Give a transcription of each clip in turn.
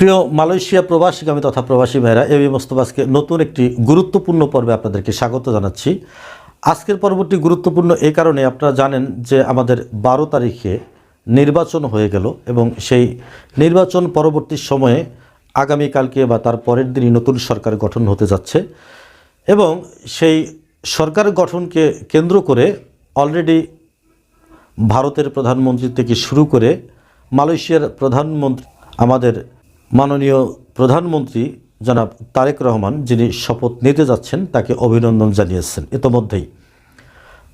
প্রিয় মালয়েশিয়া প্রবাসীগামী তথা প্রবাসী ভাইরা এবি মোস্তফাজকে নতুন একটি গুরুত্বপূর্ণ পর্বে আপনাদেরকে স্বাগত জানাচ্ছি। আজকের পর্বটি গুরুত্বপূর্ণ এই কারণে আপনারা জানেন যে আমাদের বারো তারিখে নির্বাচন হয়ে গেল এবং সেই নির্বাচন পরবর্তী সময়ে আগামীকালকে বা তার পরের দিনই নতুন সরকার গঠন হতে যাচ্ছে এবং সেই সরকার গঠনকে কেন্দ্র করে অলরেডি ভারতের প্রধানমন্ত্রী থেকে শুরু করে মালয়েশিয়ার প্রধানমন্ত্রী আমাদের মাননীয় প্রধানমন্ত্রী জনাব তারেক রহমান যিনি শপথ নিতে যাচ্ছেন, তাকে অভিনন্দন জানিয়েছেন ইতোমধ্যেই।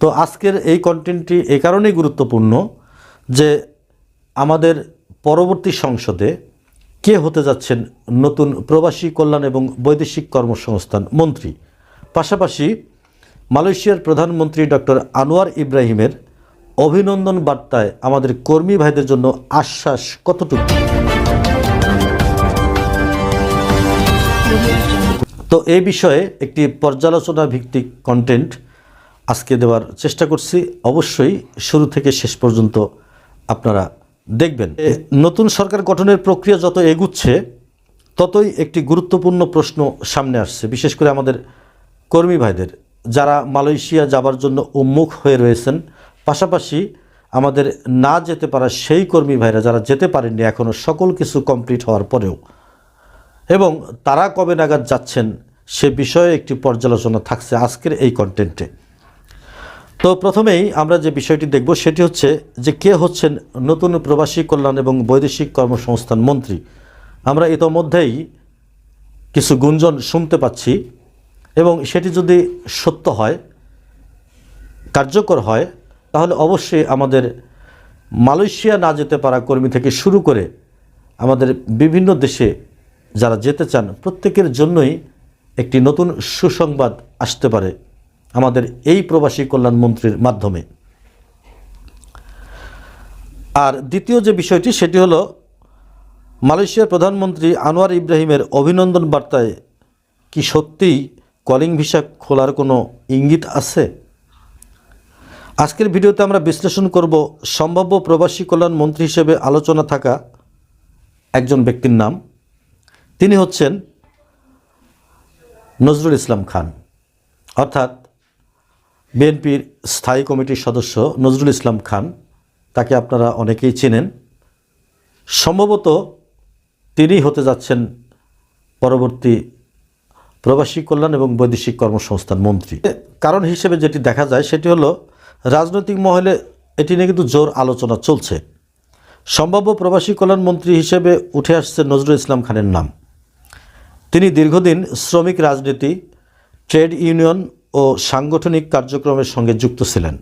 তো আজকের এই কন্টেন্টটি এই কারণেই গুরুত্বপূর্ণ যে আমাদের পরবর্তী সংসদে কে হতে যাচ্ছেন নতুন প্রবাসী কল্যাণ এবং বৈদেশিক কর্মসংস্থান মন্ত্রী। পাশাপাশি মালয়েশিয়ার প্রধানমন্ত্রী ডক্টর আনোয়ার ইব্রাহিমের অভিনন্দন বার্তায় আমাদের কর্মী ভাইদের জন্য আশ্বাস কতটুকু? তো এই বিষয়ে একটি পর্যালোচনা ভিত্তিক কন্টেন্ট আজকে দেওয়ার চেষ্টা করছি। অবশ্যই শুরু থেকে শেষ পর্যন্ত আপনারা দেখবেন। নতুন সরকার গঠনের প্রক্রিয়া যত এগুচ্ছে, ততই একটি গুরুত্বপূর্ণ প্রশ্ন সামনে আসছে, বিশেষ করে আমাদের কর্মী ভাইদের। যারা মালয়েশিয়া যাবার জন্য উন্মুখ হয়ে রয়েছেন, পাশাপাশি আমাদের না যেতে পারা সেই কর্মী ভাইরা যারা যেতে পারেননি এখনও সকল কিছু কমপ্লিট হওয়ার পরেও। এবং তারা কবে নাগাদ যাচ্ছেন সে বিষয়ে একটি পর্যালোচনা থাকছে আজকের এই কন্টেন্টে তো প্রথমেই আমরা যে বিষয়টি দেখব সেটি হচ্ছে যে কে হচ্ছেন নতুন প্রবাসী কল্যাণ এবং বৈদেশিক কর্মসংস্থান মন্ত্রী। আমরা ইতোমধ্যেই কিছু গুঞ্জন শুনতে পাচ্ছি এবং সেটি যদি সত্য হয়, কার্যকর হয়, তাহলে অবশ্যই আমাদের মালয়েশিয়া না যেতে পারা কর্মী থেকে শুরু করে আমাদের বিভিন্ন দেশে যারা যেতে চান, প্রত্যেকের জন্যই একটি নতুন সুসংবাদ আসতে পারে আমাদের এই প্রবাসী কল্যাণ মন্ত্রীর মাধ্যমে। আর দ্বিতীয় যে বিষয়টি, সেটি হলো মালয়েশিয়ার প্রধানমন্ত্রী আনোয়ার ইব্রাহিমের অভিনন্দন বার্তায় কি সত্যিই কলিং ভিসা খোলার কোনো ইঙ্গিত আছে? আজকের ভিডিওতে আমরা বিশ্লেষণ করব সম্ভাব্য প্রবাসী কল্যাণ মন্ত্রী হিসেবে আলোচনা থাকা একজন ব্যক্তির নাম। তিনি হচ্ছেন নজরুল ইসলাম খান। অর্থাৎ বিএনপির স্থায়ী কমিটির সদস্য নজরুল ইসলাম খান, তাকে আপনারা অনেকেই চেনেন। সম্ভবত তিনি হতে যাচ্ছেন পরবর্তী প্রবাসী কল্যাণ এবং বৈদেশিক কর্মসংস্থান মন্ত্রী। কারণ হিসেবে যেটি দেখা যায় সেটি হলো, রাজনৈতিক মহলে এটি নিয়ে কিন্তু জোর আলোচনা চলছে। সম্ভাব্য প্রবাসী কল্যাণ মন্ত্রী হিসেবে উঠে আসছে নজরুল ইসলাম খানের নাম। তিনি দীর্ঘদিন শ্রমিক রাজনীতি, ট্রেড ইউনিয়ন ও সাংগঠনিক কার্যক্রমের সঙ্গে যুক্ত ছিলেন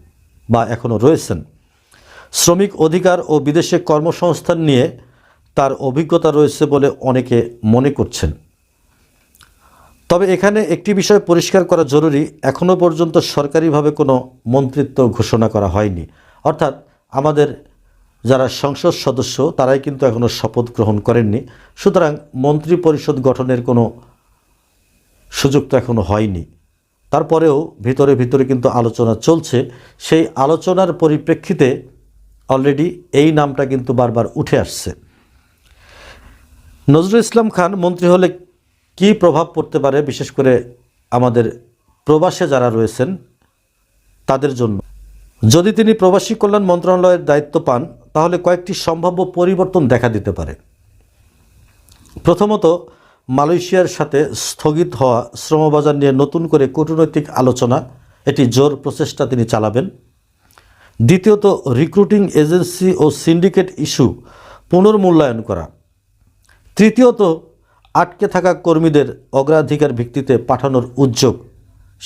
বা এখনও রয়েছেন। শ্রমিক অধিকার ও বিদেশে কর্মসংস্থান নিয়ে তার অভিজ্ঞতা রয়েছে বলে অনেকে মনে করছেন। তবে এখানে একটি বিষয় পরিষ্কার করা জরুরি, এখনও পর্যন্ত সরকারিভাবে কোনো মন্ত্রিত্ব ঘোষণা করা হয়নি। অর্থাৎ আমাদের যারা সংসদ সদস্য, তারাই কিন্তু এখনও শপথ গ্রহণ করেননি। সুতরাং মন্ত্রী পরিষদ গঠনের কোনো সুযোগ তো এখনও হয়নি। তারপরেও ভিতরে ভিতরে কিন্তু আলোচনা চলছে। সেই আলোচনার পরিপ্রেক্ষিতে অলরেডি এই নামটা কিন্তু বারবার উঠে আসছে। নজরুল ইসলাম খান মন্ত্রী হলে কী প্রভাব পড়তে পারে, বিশেষ করে আমাদের প্রবাসে যারা রয়েছেন, তাদের জন্য? যদি তিনি প্রবাসী কল্যাণ মন্ত্রণালয়ের দায়িত্ব পান তাহলে কয়েকটি সম্ভাব্য পরিবর্তন দেখা দিতে পারে। প্রথমত, মালয়েশিয়ার সাথে স্থগিত হওয়া শ্রমবাজার নিয়ে নতুন করে কূটনৈতিক আলোচনা, এটি জোর প্রচেষ্টা তিনি চালাবেন। দ্বিতীয়ত, রিক্রুটিং এজেন্সি ও সিন্ডিকেট ইস্যু পুনর্মূল্যায়ন করা। তৃতীয়ত, আটকে থাকা কর্মীদের অগ্রাধিকার ভিত্তিতে পাঠানোর উদ্যোগ,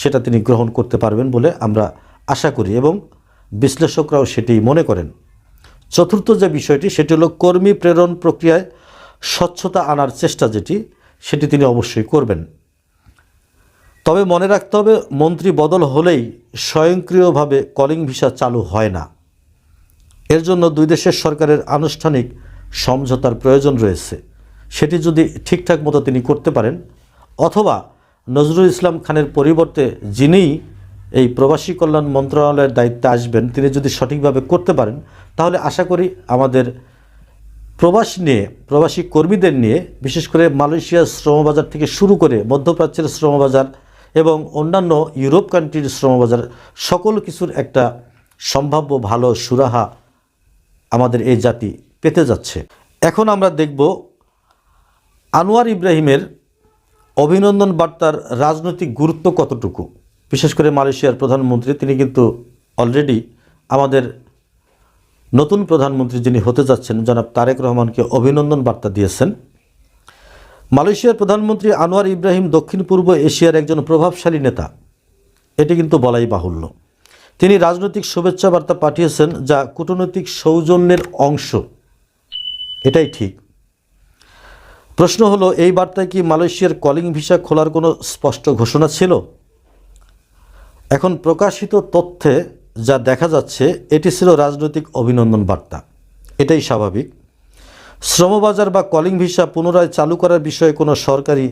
সেটা তিনি গ্রহণ করতে পারবেন বলে আমরা আশা করি এবং বিশ্লেষকরাও সেটি মনে করেন। চতুর্থ যে বিষয়টি, সেটি হলো কর্মী প্রেরণ প্রক্রিয়ায় স্বচ্ছতা আনার চেষ্টা যেটি, সেটি তিনি অবশ্যই করবেন। তবে মনে রাখতে হবে, মন্ত্রী বদল হলেই স্বয়ংক্রিয়ভাবে কলিং ভিসা চালু হয় না। এর জন্য দুই দেশের সরকারের আনুষ্ঠানিক সমঝোতার প্রয়োজন রয়েছে। সেটি যদি ঠিকঠাক মতো তিনি করতে পারেন, অথবা নজরুল ইসলাম খানের পরিবর্তে যিনি এই প্রবাসী কল্যাণ মন্ত্রণালয়ের দায়িত্বে আসবেন, তিনি যদি সঠিকভাবে করতে পারেন, তাহলে আশা করি আমাদের প্রবাস নিয়ে, প্রবাসী কর্মীদের নিয়ে, বিশেষ করে মালয়েশিয়ার শ্রমবাজার থেকে শুরু করে মধ্যপ্রাচ্যের শ্রমবাজার এবং অন্যান্য ইউরোপ কান্ট্রির শ্রমবাজার, সকল কিছুর একটা সম্ভাব্য ভালো সুরাহা আমাদের এই জাতি পেতে যাচ্ছে। এখন আমরা দেখব আনোয়ার ইব্রাহিমের অভিনন্দন বার্তার রাজনৈতিক গুরুত্ব কতটুকু। বিশেষ করে মালয়েশিয়ার প্রধানমন্ত্রী, তিনি কিন্তু অলরেডি আমাদের নতুন প্রধানমন্ত্রী যিনি হতে যাচ্ছেন, জনাব তারেক রহমানকে অভিনন্দন বার্তা দিয়েছেন। মালয়েশিয়ার প্রধানমন্ত্রী আনোয়ার ইব্রাহিম দক্ষিণ পূর্ব এশিয়ার একজন প্রভাবশালী নেতা। এটি কিন্তু বলাই বাহুল্য। তিনি রাজনৈতিক শুভেচ্ছা বার্তা পাঠিয়েছেন, যা কূটনৈতিক সৌজন্যের অংশ। এটাই ঠিক। প্রশ্ন হলো, এই বার্তায় কি মালয়েশিয়ার কলিং ভিসা খোলার কোনো স্পষ্ট ঘোষণা ছিল? এখন প্রকাশিত তথ্যে যা দেখা যাচ্ছে, এটি ছিল রাজনৈতিক অভিনন্দন বার্তা। এটাই স্বাভাবিক। শ্রমবাজার বা কলিং ভিসা পুনরায় চালু করার বিষয়ে কোনো সরকারি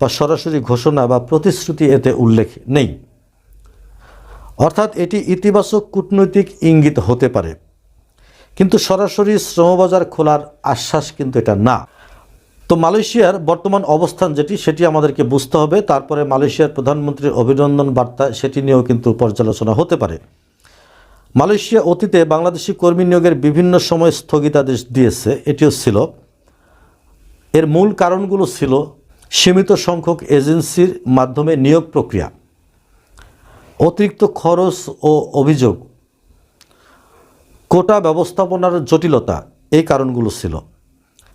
বা সরাসরি ঘোষণা বা প্রতিশ্রুতি এতে উল্লেখ নেই। অর্থাৎ এটি ইতিবাচক কূটনৈতিক ইঙ্গিত হতে পারে। কিন্তু সরাসরি শ্রমবাজার খোলার আশ্বাস কিন্তু এটা না। তো মালয়েশিয়ার বর্তমান অবস্থান যেটি, সেটি আমাদেরকে বুঝতে হবে। তারপরে মালয়েশিয়ার প্রধানমন্ত্রীর অভিনন্দন বার্তা, সেটি নিয়েও কিন্তু পর্যালোচনা হতে পারে। মালয়েশিয়া অতীতে বাংলাদেশি কর্মী নিয়োগের বিভিন্ন সময় স্থগিতাদেশ দিয়েছে, এটিও ছিল। এর মূল কারণগুলো ছিল সীমিত সংখ্যক এজেন্সির মাধ্যমে নিয়োগ প্রক্রিয়া, অতিরিক্ত খরচ ও অভিযোগ, কোটা ব্যবস্থাপনার জটিলতা, এই কারণগুলো ছিল।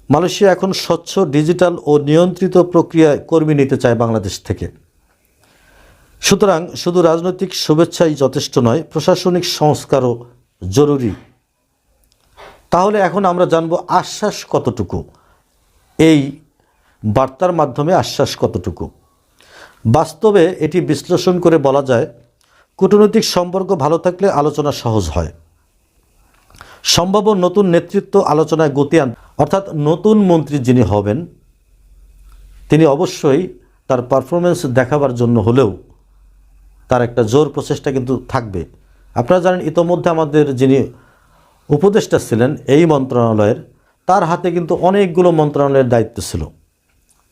মালয়েশিয়া এখন স্বচ্ছ, ডিজিটাল ও নিয়ন্ত্রিত প্রক্রিয়ায় কর্মী নিতে চায় বাংলাদেশ থেকে। সুতরাং শুধু রাজনৈতিক শুভেচ্ছাই যথেষ্ট নয়, প্রশাসনিক সংস্কারও জরুরি। তাহলে এখন আমরা জানব আশ্বাস কতটুকু? এই বার্তার মাধ্যমে আশ্বাস কতটুকু? বাস্তবে এটি বিশ্লেষণ করে বলা যায়, কূটনৈতিক সম্পর্ক ভালো থাকলে আলোচনা সহজ হয়। সম্ভাব্য নতুন নেতৃত্ব আলোচনায় গতি আন অর্থাৎ নতুন মন্ত্রী যিনি হবেন, তিনি অবশ্যই তার পারফরমেন্স দেখাবার জন্য হলেও তার একটা জোর প্রচেষ্টা কিন্তু থাকবে। আপনারা জানেন, ইতোমধ্যে আমাদের যিনি উপদেষ্টা ছিলেন এই মন্ত্রণালয়ের, তার হাতে কিন্তু অনেকগুলো মন্ত্রণালয়ের দায়িত্ব ছিল।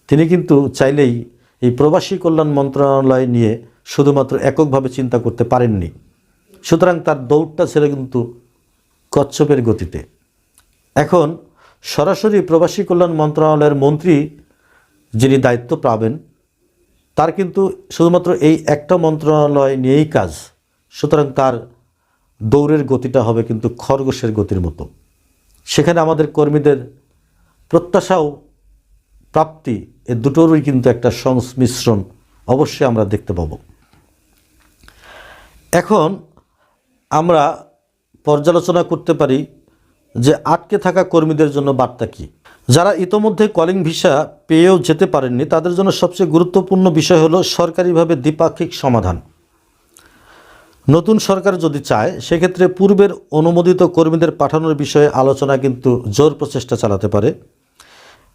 তিনি কিন্তু চাইলেই এই প্রবাসী কল্যাণ মন্ত্রণালয় নিয়ে শুধুমাত্র এককভাবে চিন্তা করতে পারেননি। সুতরাং তার দৌড়টা ছিল কিন্তু কচ্ছপের গতিতে। এখন সরাসরি প্রবাসী কল্যাণ মন্ত্রণালয়ের মন্ত্রী যিনি দায়িত্ব পাবেন, তার কিন্তু শুধুমাত্র এই একটা মন্ত্রণালয় নিয়েই কাজ। সুতরাং তার দৌড়ের গতিটা হবে কিন্তু খরগোশের গতির মতো। সেখানে আমাদের কর্মীদের প্রত্যাশাও প্রাপ্তি, এ দুটোরই কিন্তু একটা সংমিশ্রণ অবশ্যই আমরা দেখতে পাব। এখন আমরা পর্যালোচনা করতে পারি যে আটকে থাকা কর্মীদের জন্য বার্তা কী। যারা ইতোমধ্যে কলিং ভিসা পেয়েও যেতে পারেননি, তাদের জন্য সবচেয়ে গুরুত্বপূর্ণ বিষয় হলো সরকারিভাবে দ্বিপাক্ষিক সমাধান। নতুন সরকার যদি চায়, সেক্ষেত্রে পূর্বের অনুমোদিত কর্মীদের পাঠানোর বিষয়ে আলোচনা কিন্তু জোর প্রচেষ্টা চালাতে পারে।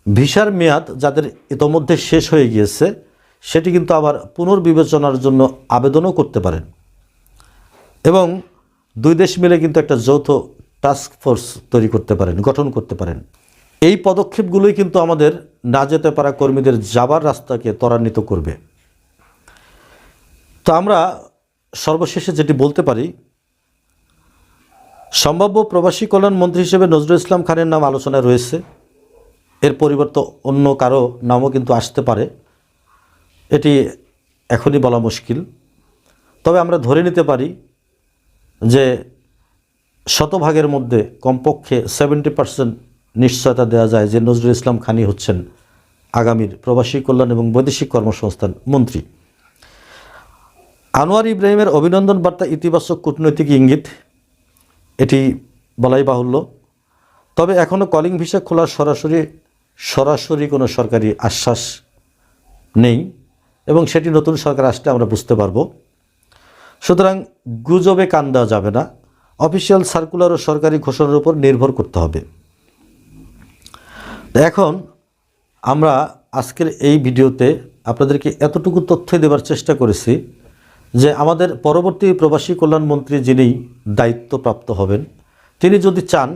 ভিসার মেয়াদ যাদের ইতোমধ্যে শেষ হয়ে গিয়েছে, সেটি কিন্তু আবার পুনর্বিবেচনার জন্য আবেদনও করতে পারেন। এবং দুই দেশ মিলে কিন্তু একটা যৌথ টাস্ক ফোর্স তৈরি করতে পারেন, গঠন করতে পারেন। এই পদক্ষেপগুলোই কিন্তু আমাদের না যেতে পারা কর্মীদের যাবার রাস্তাকে ত্বরান্বিত করবে। তো আমরা সর্বশেষে যেটি বলতে পারি, সম্ভাব্য প্রবাসী কল্যাণ মন্ত্রী হিসেবে নজরুল ইসলাম খানের নাম আলোচনায় রয়েছে। এর পরিবর্তে অন্য কারও নামও কিন্তু আসতে পারে। এটি এখনই বলা মুশকিল। তবে আমরা ধরে নিতে পারি যে শতভাগের মধ্যে কমপক্ষে সেভেন্টি পার্সেন্ট নিশ্চয়তা দেওয়া যায় যে নজরুল ইসলাম খানি হচ্ছেন আগামীর প্রবাসী কল্যাণ এবং বৈদেশিক কর্মসংস্থান মন্ত্রী। আনোয়ার ইব্রাহিমের অভিনন্দন বার্তা ইতিবাচক কূটনৈতিক ইঙ্গিত, এটি বলাই বাহুল্য। তবে এখনও কলিং ভিসা খোলার সরাসরি সরাসরি কোনো সরকারি আশ্বাস নেই এবং সেটি নতুন সরকার আসলে আমরা বুঝতে পারব। সুতরাং গুজবে কান দেওয়া যাবে না। অফিসিয়াল সার্কুলার ও সরকারি ঘোষণার উপর নির্ভর করতে হবে। এখন আমরা আজকের এই ভিডিওতে আপনাদেরকে এতটুকু তথ্য দেওয়ার চেষ্টা করেছি যে আমাদের পরবর্তী প্রবাসী কল্যাণ মন্ত্রী যিনি দায়িত্বপ্রাপ্ত হবেন, তিনি যদি চান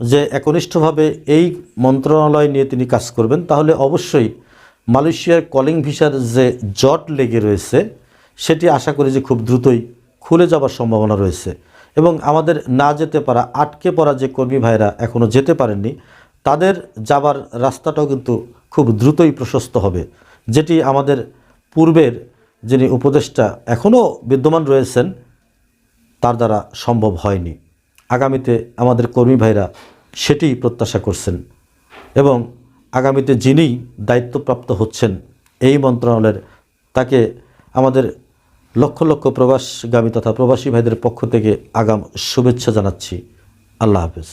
যে একনিষ্ঠভাবে এই মন্ত্রণালয় নিয়ে তিনি কাজ করবেন, তাহলে অবশ্যই মালয়েশিয়ার কলিং ভিসার যে জট লেগে রয়েছে সেটি আশা করি যে খুব দ্রুতই খুলে যাবার সম্ভাবনা রয়েছে। এবং আমাদের না যেতে পারা, আটকে পড়া যে কর্মী ভাইরা এখনও যেতে পারেননি, তাদের যাবার রাস্তাটাও কিন্তু খুব দ্রুতই প্রশস্ত হবে। যেটি আমাদের পূর্বের যিনি উপদেষ্টা এখনও বিদ্যমান রয়েছেন, তার দ্বারা সম্ভব হয়নি। আগামীতে আমাদের কর্মী ভাইরা সেটিই প্রত্যাশা করছেন। এবং আগামীতে যিনি দায়িত্বপ্রাপ্ত হচ্ছেন, এই মন্ত্রণালয়ের, তাকে আমাদের লক্ষ লক্ষ প্রবাসগামী তথা প্রবাসী ভাইদের পক্ষ থেকে আগাম শুভেচ্ছা জানাচ্ছি। আল্লাহ হাফেজ।